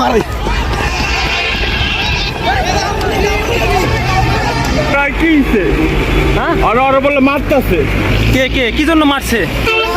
মারে। প্রায় কি? হ্যাঁ? আরও আরও বলে মারতেছে। কে কে? কি জন্য মারছে?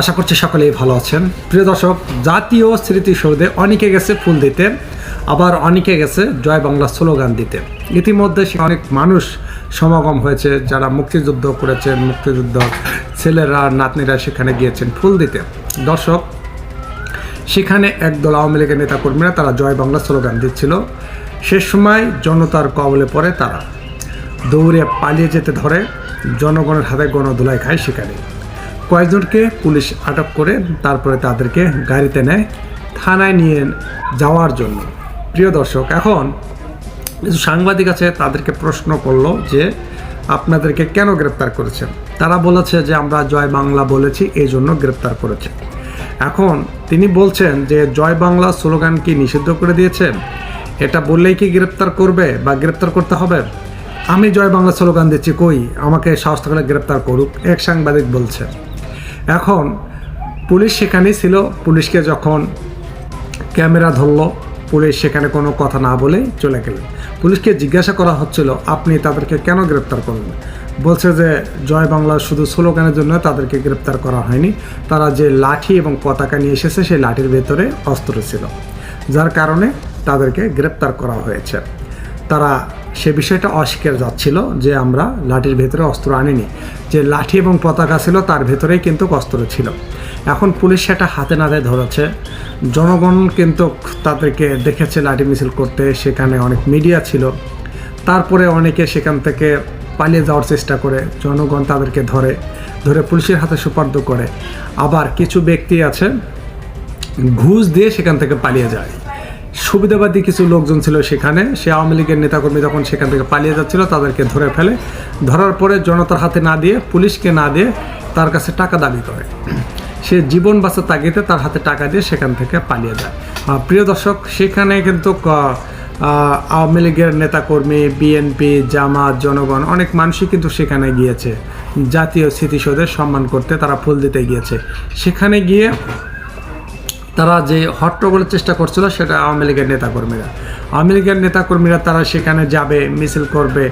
আশা করছি সকলেই ভালো আছেন। প্রিয় দর্শক, জাতীয় স্মৃতিসৌধে অনেকে গেছে ফুল দিতে, আবার অনেকে গেছে জয় বাংলা স্লোগান দিতে। ইতিমধ্যে অনেক মানুষ সমাগম হয়েছে, যারা মুক্তিযুদ্ধ করেছেন, মুক্তিযুদ্ধ ছেলেরা, নাতনিরা সেখানে গিয়েছেন ফুল দিতে। দর্শক, সেখানে একদল আওয়ামী লীগের নেতাকর্মীরা তারা জয় বাংলা স্লোগান দিচ্ছিল। সে সময় জনতার কবলে পড়ে তারা। দৌড়ে পালিয়ে যেতে ধরে, জনগণের হাতে গণধুলাই খায় সেখানে। কয়েকজনকে পুলিশ আটক করে তারপরে তাদেরকে গাড়িতে নেয়, থানায় নিয়ে যাওয়ার জন্য। প্রিয় দর্শক, এখন কিছু সাংবাদিক আছে, তাদেরকে প্রশ্ন করল যে, আপনাদেরকে কেন গ্রেপ্তার করেছেন তারা বলেছে যে, আমরা জয় বাংলা বলেছি, এই জন্য গ্রেপ্তার করেছে। এখন তিনি বলছেন যে, জয় বাংলা স্লোগান কি নিষিদ্ধ করে দিয়েছেন এটা বললেই কি গ্রেপ্তার করবে বা গ্রেপ্তার করতে হবে? আমি জয় বাংলা স্লোগান দিচ্ছি কই? আমাকে সাহস থাকলে গ্রেপ্তার করুক, এক সাংবাদিক বলছে। এখন পুলিশ সেখানেই ছিল। পুলিশকে যখন ক্যামেরা ধরলো, পুলিশ সেখানে কোনো কথা না বলে চলে গেলেন পুলিশকে জিজ্ঞাসা করা হচ্ছিল, আপনি তাদেরকে কেন গ্রেপ্তার করলেন? বলছে যে, জয় বাংলা শুধু স্লোগানের জন্য তাদেরকে গ্রেপ্তার করা হয়নি। তারা যে লাঠি এবং পতাকা নিয়ে এসেছে, সেই লাঠির ভেতরে অস্ত্র ছিল। যার কারণে তাদেরকে গ্রেপ্তার করা হয়েছে। তারা সে বিষয়টা অস্বীকার যাচ্ছিল যে আমরা লাঠির ভেতরে অস্ত্র আনিনি। যে লাঠি এবং পতাকা ছিল তার ভেতরেই কিন্তু অস্ত্র ছিল। এখন পুলিশ সেটা হাতে নাতে ধরেছে। জনগণ কিন্তু তাদেরকে দেখেছে লাঠি মিছিল করতে, সেখানে অনেক মিডিয়া ছিল। তারপরে অনেকে সেখান থেকে পালিয়ে যাওয়ার চেষ্টা করে, জনগণ তাদেরকে ধরে ধরে পুলিশের হাতে সুপার্দ করে। আবার কিছু ব্যক্তি আছে, ঘুষ দিয়ে সেখান থেকে পালিয়ে যায়। সুবিধাবাদী কিছু লোকজন ছিল সেখানে। সে আওয়ামী লীগের নেতাকর্মী যখন সেখান থেকে পালিয়ে যাচ্ছিল, তাদেরকে ধরে ফেলে। ধরার পরে জনতার হাতে না দিয়ে, পুলিশকে না দিয়ে তার কাছে টাকা দাবি করে। সে জীবন বাঁচার তাগিতে তার হাতে টাকা দিয়ে সেখান থেকে পালিয়ে যায়। প্রিয় দর্শক, সেখানে কিন্তু আওয়ামী লীগের নেতাকর্মী বিএনপি জামাত, জনগণ অনেক মানুষই কিন্তু সেখানে গিয়েছে। জাতীয় স্মৃতিসৌধে সম্মান করতে তারা ফুল দিতে গিয়েছে। সেখানে গিয়ে তারা যে হট্টগোলের চেষ্টা করছিল সেটা আওয়ামী লীগের নেতাকর্মীরা। আওয়ামী লীগের নেতাকর্মীরা তারা সেখানে যাবে, মিছিল করবে,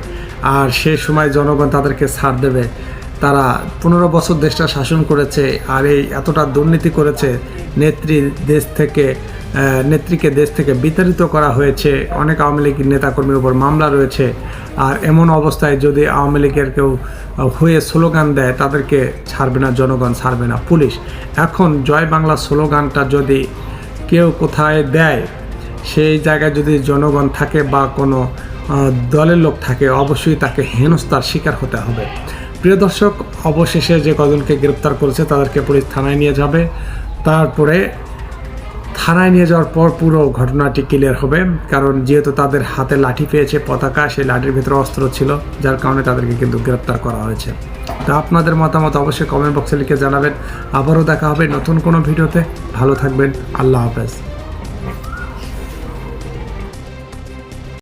আর সে সময় জনগণ তাদেরকে ছাড় দেবে। তারা পনেরো বছর দেশটা শাসন করেছে আর এই এতটা দুর্নীতি করেছে, নেত্রী দেশ থেকে নেত্রীকে দেশ থেকে বিতাড়িত করা হয়েছে। অনেক আওয়ামী লীগ নেতাকর্মীর উপর মামলা রয়েছে। আর এমন অবস্থায় যদি আওয়ামী লীগের কেউ হয়ে স্লোগান দেয়, তাদেরকে ছাড়বে না, জনগণ ছাড়বে না। পুলিশ, এখন জয় বাংলা স্লোগানটা যদি কেউ কোথায় দেয়, সেই জায়গায় যদি জনগণ থাকে বা কোনো দলের লোক থাকে, অবশ্যই তাকে হেনস্থার শিকার হতে হবে। প্রিয় দর্শক, অবশেষে যে কজনকে গ্রেপ্তার করেছে, তাদেরকে পুলিশ থানায় নিয়ে যাবে। তারপরে থানায় নিয়ে যাওয়ার পর পুরো ঘটনাটি ক্লিয়ার হবে, কারণ যেহেতু তাদের হাতে লাঠি পেয়েছে পতাকা, সেই লাঠির ভিতরে অস্ত্র ছিল, যার কারণে তাদেরকে কিন্তু গ্রেপ্তার করা হয়েছে। তা আপনাদের মতামত অবশ্যই কমেন্ট বক্সে লিখে জানাবেন। আবারও দেখা হবে নতুন কোনো ভিডিওতে। ভালো থাকবেন। আল্লাহ হাফেজ।